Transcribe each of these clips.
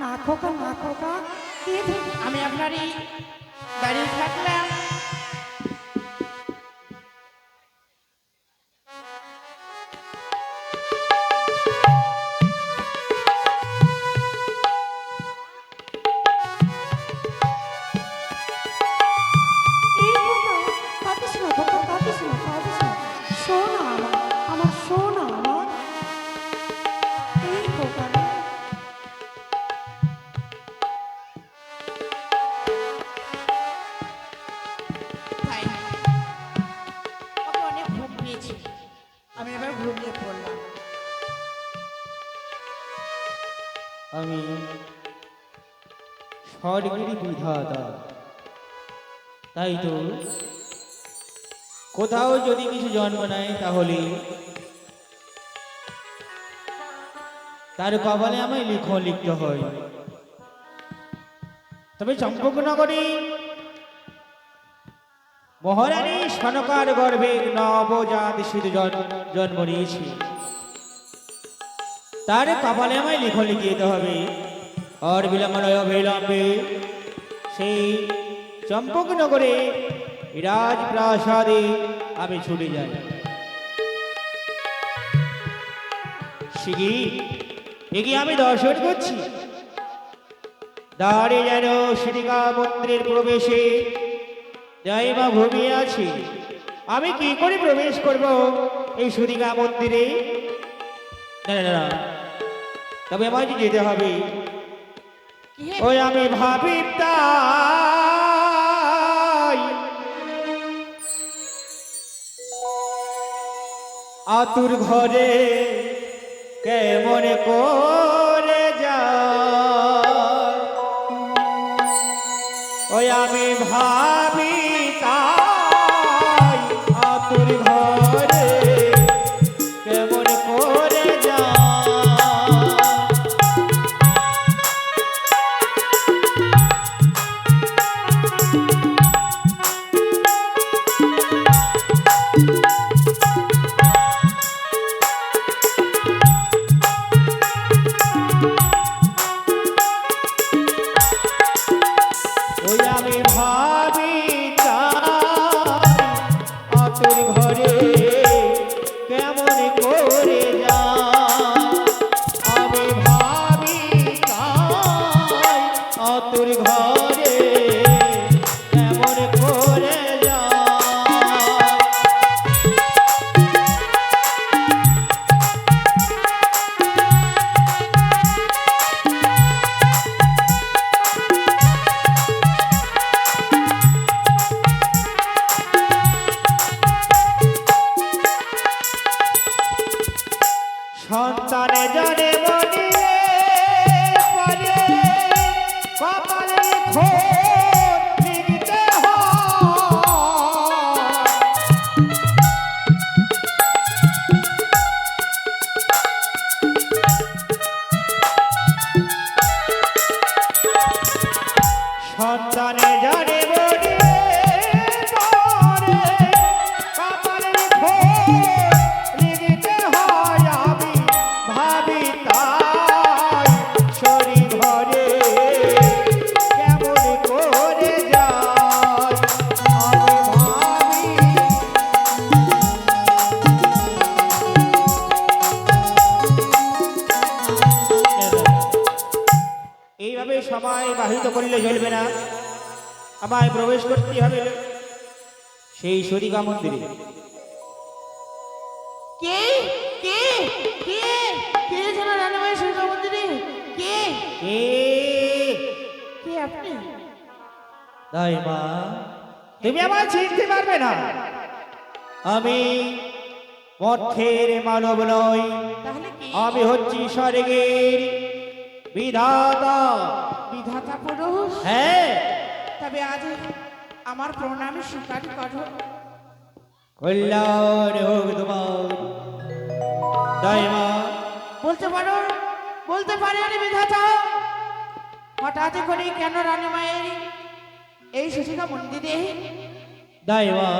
না খোকা না খোকা। আমি আপনারই দাঁড়িয়ে থাকলাম। আমি। স্বর্গেরই বিধাতা। তাই তো? কোথাও যদি কিছু জন্ম নেয় তাহলে? তার কপালে আমায় লিখন লিখতে হয়। তবে চম্পকনগরী মহারানী সনকার গর্ভে নবজাত শিশু জন্ম নিয়েছে। তার কপালে আমায় লিখন লিখে যেতে হবে। আর বিলম্বনয় অবিলম্বে সেই চম্পকনগরে রাজপ্রাসাদে আমি ছুটে যাই। শিগি এগিয়ে আমি দর্শন করছি। দাঁড়ে যেন শ্রীকা মন্দিরের প্রবেশে যাই মা ঘুমিয়ে আছি। আমি কি করে প্রবেশ করব এই সুদিকা মন্দিরে? না না, না। না তবে আমায় যে যেতে হবে? ওই আমি ভাবি তাই। আতুর ঘরে কেমন করে যায়? ওই আমি ভাবি আতুর ঘরে করিলে চলবে না। আমায় প্রবেশ করতে হবে সেই সরিকা মন্দিরে। কে? কে? কে? কে যেন রান্নাবাই সূর্য মন্দিরে? কে? এ কে আপনি? তাই মা তুমি আমার চিনতে পারবে না। আমি মঠের মানব নই। আমি হচ্ছি স্বর্গের বিধাতা। বিধাতা পুরুষ হ্যাঁ। তবে আজ আমার প্রণামী স্বীকার করো। কল্যাণ হোক তোমার। বলতে পারো বলতে বিধাতা। হঠাৎ করে কেন রানী মায়ের এই সুশিকা মন্দিরে দাইমা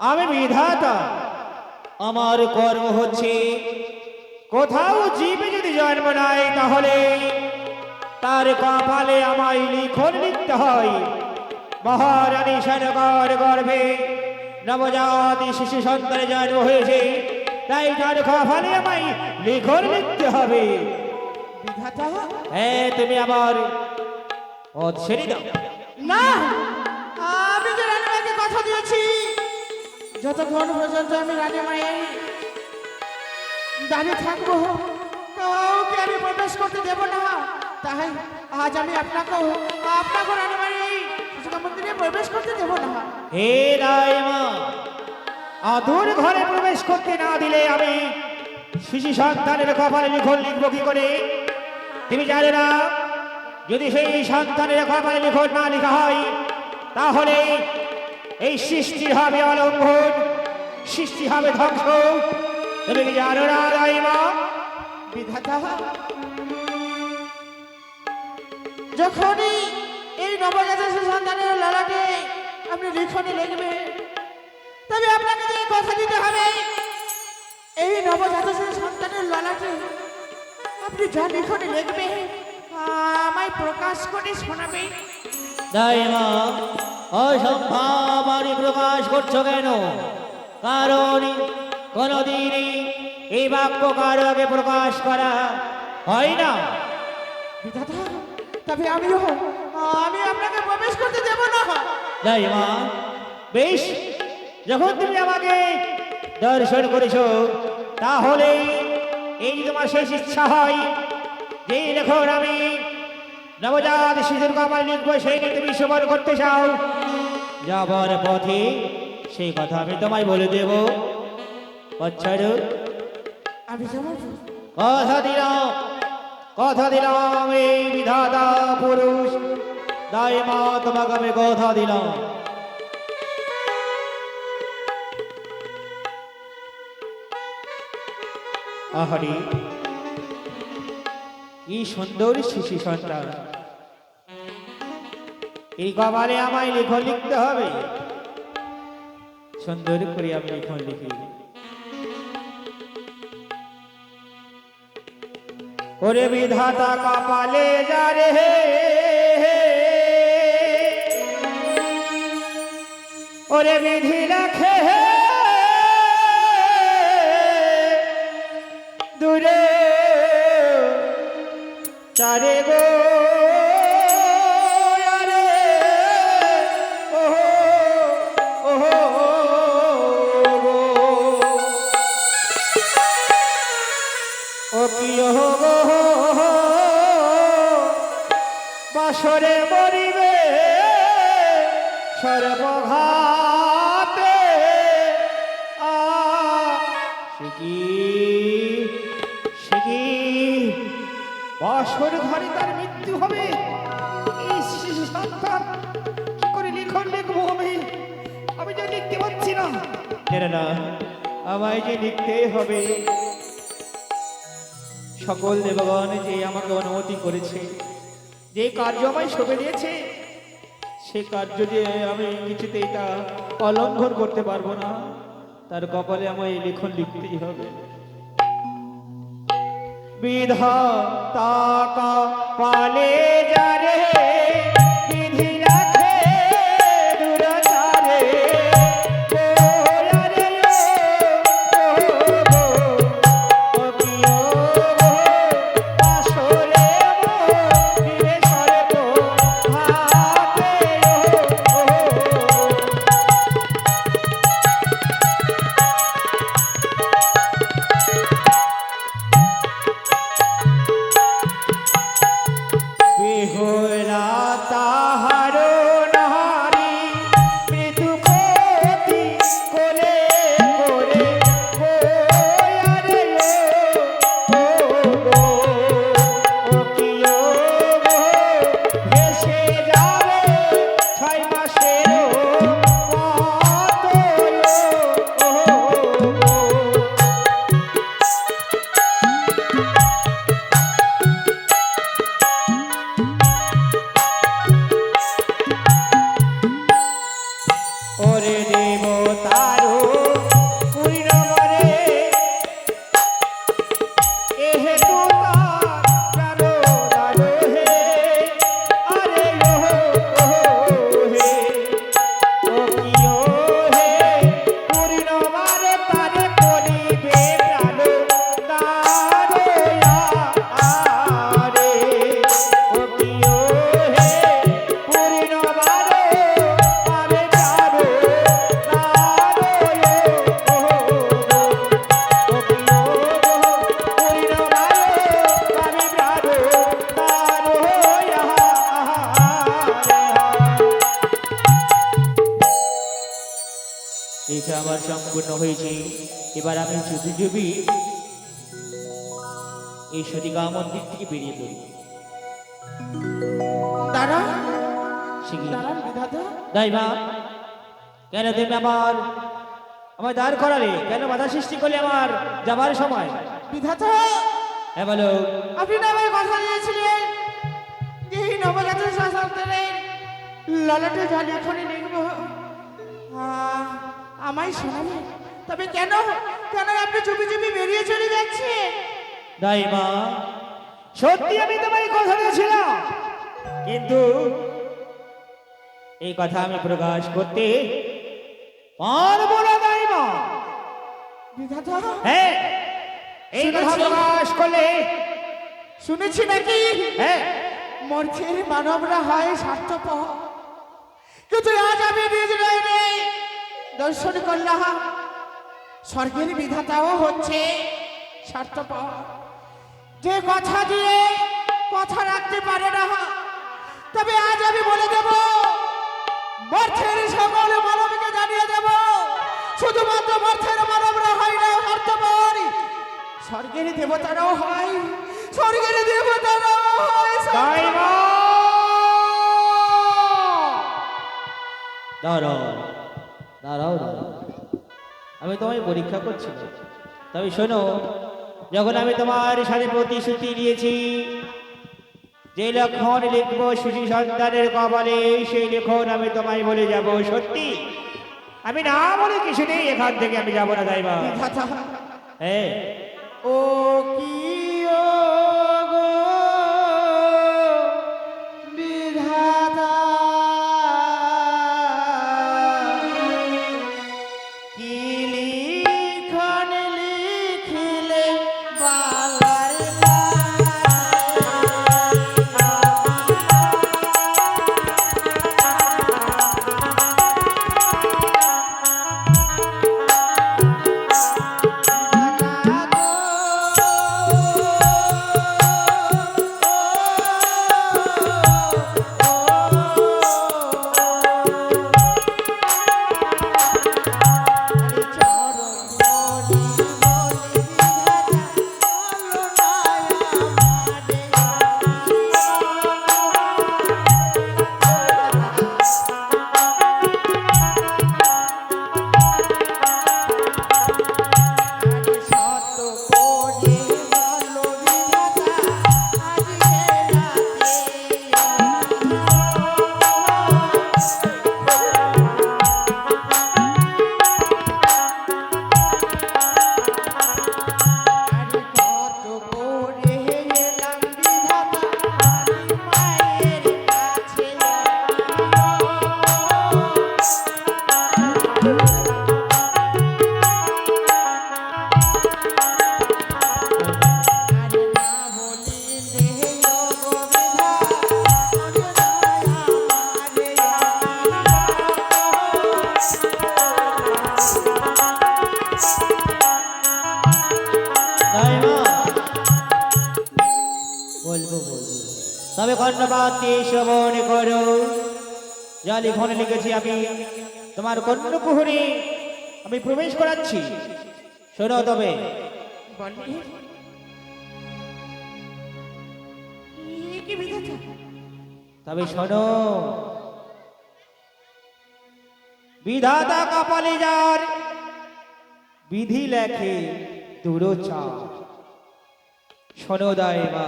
আমি বিধাতা আমার কর্ম হচ্ছে কোথাও জীবে যদি জন্ম নাই তাহলে তার কপালে আমায় লিখন লিখতে হয়। মহারানী সেনগর গর্ভে নবজাতি শিশু সন্তানের জন্ম হয়েছে। তাই তার কপালে আমায় লিখন লিখতে হবে। হ্যাঁ তুমি আমার ছেড়ে দাও। না, আমি যে রানীমাকে কথা দিয়েছি, যতক্ষণ পর্যন্ত আমি রানীমায়ের দাঁড়িয়ে থাকব, কাউকে আমি প্রবেশ করতে দেব না। তাই আজ আমি আপনাকে এই সুযোগ মন্দিরে প্রবেশ করতে দেব না হে রায়মা আদুর ঘরে প্রবেশ করতে না দিলে আমি শিশু সন্তানের কপালে লিখন লিখব কি করে তুমি জানে না যদি সেই সন্তানের কপালে লিখন না লেখা হয় তাহলে এই সৃষ্টি হবে অলঙ্ঘন সৃষ্টি হবে ধ্বংস। তুমি কি জানো না রাইমা বিধাতা যখনই এই নবজাত সন্তানের ললাটে আপনি লিখনে লিখবে তবে আপনাকে যে কথা দিতে হবে এই নবজাত শিশু সন্তানের ললাটে আপনি যা লিখনে লিখবে আমায় প্রকাশ করে শোনাবে। দাইমা অসম্ভব আমি প্রকাশ করছ কেন? কারণ কোনদিনই এই বাক্য কারও আগে প্রকাশ করা হয় না। বিধাতা তবে আমিও আমি আপনাকে প্রবেশ করতে দেব না। যাই মা বেশ যখন তুমি আমাকে দর্শন করেছ তাহলে এই তোমার শেষ ইচ্ছা হয় যে দেখুন আমি নবজাত শিশুর কপাল লিখব সেই নিয়ে তুমি সবর করতে চাও যাবার পথে সেই কথা আমি তোমায় বলে দেব। বাচ্চারু আমি কথা দিলাম। কথা দিলাম এই বিধাতা পুরুষ। দায় মা তোমাকে আমি কথা দিলাম। আহারি, কি সুন্দর শিশু সন্তান। এই কপালে আমায় লেখন লিখতে হবে। সুন্দর করে আমি লেখন লিখি। ওরে বিধাতা কপালে যা রে ওরে বিধি রাখে দূরে চারে গো। জানে না আমায় যে লিখতেই হবে। সকল দেবগণ যে আমাকে অনুমতি করেছে, যে কার্য আমায় সঁপে দিয়েছে, সে কার্য যে আমি কিছুতেই তা অলঙ্ঘন করতে পারব না, তার কপালে আমায় লিখন লিখতেই হবে। বিধা তাকা পালে যারে পরীক্ষা আমার সম্পূর্ণ হয়েছে। এবার আমি চুপি চুপি এই সতিকা মন্দির থেকে বেরিয়ে পড়ি। দাঁড়া বিধাতা। কেন তুমি আমার আমার দাঁড় করালে? কেন বাধা সৃষ্টি করলে আমার যাবার সময়? বিধাতা হ্যাঁ বলো। আপনি না আমায় কথা দিয়েছিলেন যে এই নবজাতক সন্তানের ললাটে জল এখনই আহ, আমায় শোনাবে তবে কেন? কেন আপনি চুপি চুপি বেরিয়ে চলে যাচ্ছেন? তাই মা সত্যি আমি তোমায় কথা দিয়েছিলাম কিন্তু এই কথা আমি প্রকাশ করতে পারব না তাই মা বিধাতা? হ্যাঁ এই কথা প্রকাশ করলে শুনেছি নাকি? হ্যাঁ। মর্থের মানবরা হয় স্বার্থপর। কিন্তু আজ আমি নিজ নয়নে দর্শন করলাম স্বর্গের বিধাতাও হচ্ছে স্বার্থপর। যে কথা দিয়ে কথা রাখতে পারে না তবে আজ আমি বলে দেব মর্থের সকল মানবকে জানিয়ে দেব শুধুমাত্র মর্থের মানবরা হয় না স্বার্থপর স্বর্গের দেবতারাও হয় স্বর্গের দেবতারাও হয় তাই দাঁড়াও দাঁড়াও দাঁড়াও। আমি তোমায় পরীক্ষা করছি। তবে শোনো, যখন আমি তোমার সাথে প্রতিশ্রুতি দিয়েছি, যে লক্ষণ লিখব শিশু সন্তানের কপালে, সেই লেখন আমি তোমায় বলে যাব। সত্যি? আমি না বলে কিছু নেই এখান থেকে আমি যাব না হ্যাঁ ও কি ও দিয়ে শ্রবণ করো। যা লিখনে লিখেছি আমি। তোমার কর্ণকুহরে আমি প্রবেশ করাচ্ছি। শোনো তবে। তবে শোনো। বিধাতা কপালে যার বিধি লেখে দূরচার। শোনো দায়মা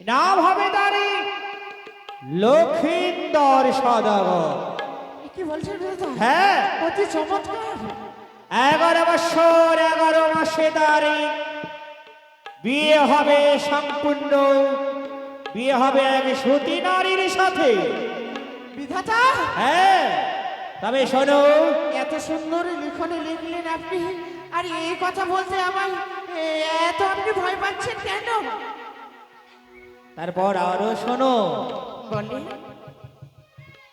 নাম হবে তারি। লক্ষিন্দর সদাগর কি বলছেন হ্যাঁ। অতি চমৎকার। এগারো বছর এগারো মাসে তারে। বিয়ে হবে সম্পূর্ণ। বিয়ে হবে এক সতী নারীর সাথে। বিধাতা? হ্যাঁ। তবে শোনো। এত সুন্দর লিখনে লিখলেন আপনি। আর এই কথা বলতে আমার এত আপনি ভয় পাচ্ছেন কেন? তারপর আরও শোনো। বলি।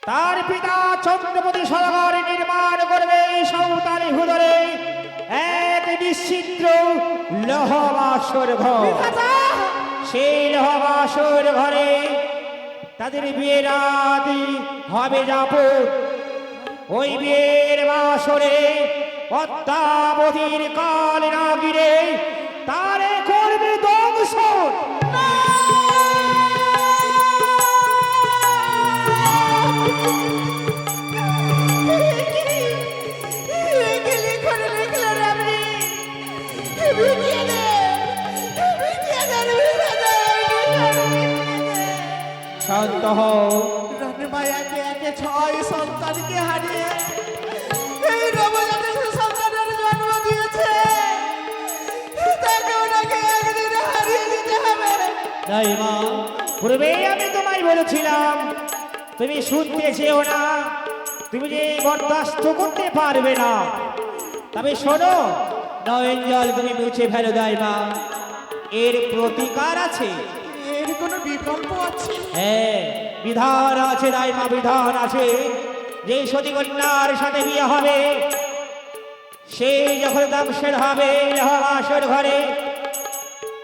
তার পিতা চন্দ্রপতি সরকার নির্মাণ করবে সাঁওতালি হুদরে। এক নিশ্চিত্র লহবাসর ঘর। সেই লহবাসর ঘরে তাদের বিয়ে রাত হবে যাপন। ওই বিয়ের বাসরে পদ্মাবতীর কাল না গিরে তারে করবে দংশন। শান্ত হও। একে ছয় সন্তানকে হারিয়ে এই নবজাতক সন্তানের জন্ম দিয়েছে। তাকে ওনাকে একদিন হারিয়ে দিতে হবে তাই মা পূর্বে আমি তোমায় বলেছিলাম তুমি শুনতে চেও না তুমি যে বরদাস্ত করতে পারবে না। তবে শোনো নয়ন জল তুমি মুছে ফেলো দাই মা এর প্রতিকার আছে। এর কোনো বিকল্প আছে? হ্যাঁ বিধান আছে দাই মা বিধান আছে। যে সতী কন্যার সাথে বিয়ে হবে সেই যখন দংশের হবে হাসের ঘরে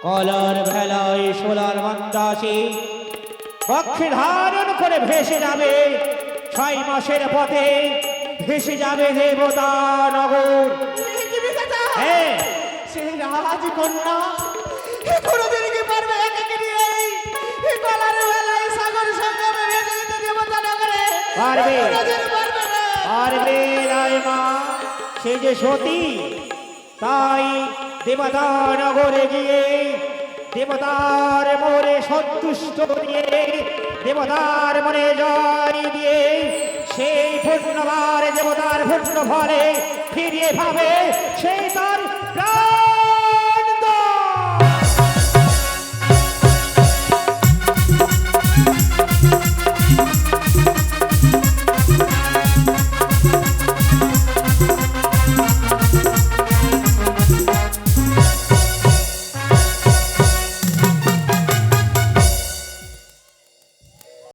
কলার ভেলায় সোলার মন্দাসী পক্ষে ধারণ করে ভেসে যাবে। ছয় মাসের পথে ভেসে যাবে দেবতা নগর হ্যাঁ রাজকন্যা কোনোদিন কি পারবে একে নিয়ে? গলার বেলায় সাগর সঙ্গমে ভেসে যেতে দেবতা নগরে পারবে। পারবে না। পারবে রায় মা সেই যে সতী তাই দেবতা নগরে গিয়ে দেবতার মনে সন্তুষ্ট দিয়ে দেবতার মনে জয় দিয়ে সেই পূর্ণবার দেবতার পূর্ণ ফলে ফিরিয়ে ভাবে সেই তার প্রাণ।